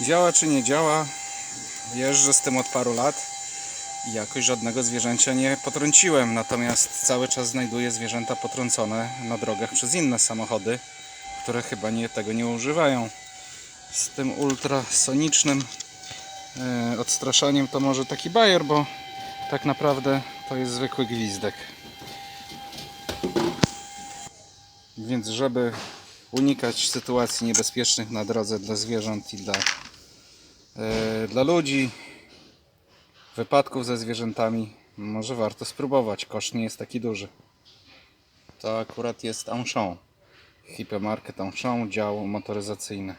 Działa czy nie działa? Jeżdżę z tym od paru lat i jakoś żadnego zwierzęcia nie potrąciłem. Natomiast cały czas znajduję zwierzęta potrącone na drogach przez inne samochody, które chyba nie, tego nie używają. Z tym ultrasonicznym e, odstraszaniem to może taki bajer, bo tak naprawdę to jest zwykły gwizdek. Więc żeby unikać sytuacji niebezpiecznych na drodze dla zwierząt i dla, dla ludzi, wypadków ze zwierzętami, może warto spróbować. Koszt nie jest taki duży. To akurat jest Auchan. Hipermarket Auchan, dział motoryzacyjny.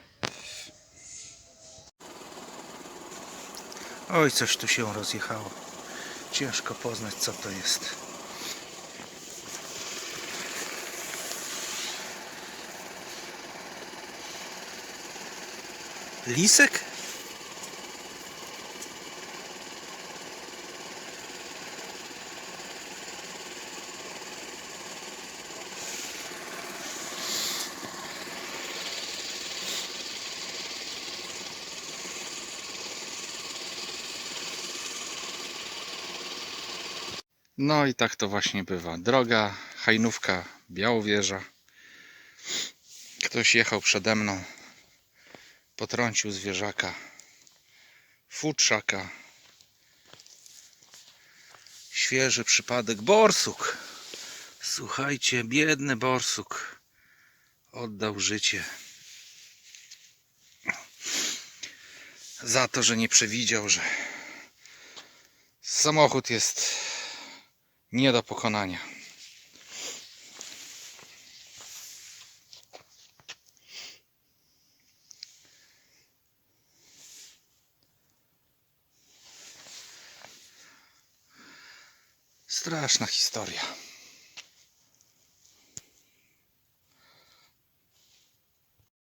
Oj, coś tu się rozjechało. Ciężko poznać co to jest. Lisek? No i tak to właśnie bywa. Droga, hajnówka, Białowieża. Ktoś jechał przede mną, potrącił zwierzaka, futrzaka. Świeży przypadek, borsuk. Słuchajcie, biedny borsuk oddał życie. Za to, że nie przewidział, że samochód jest nie do pokonania. Straszna historia.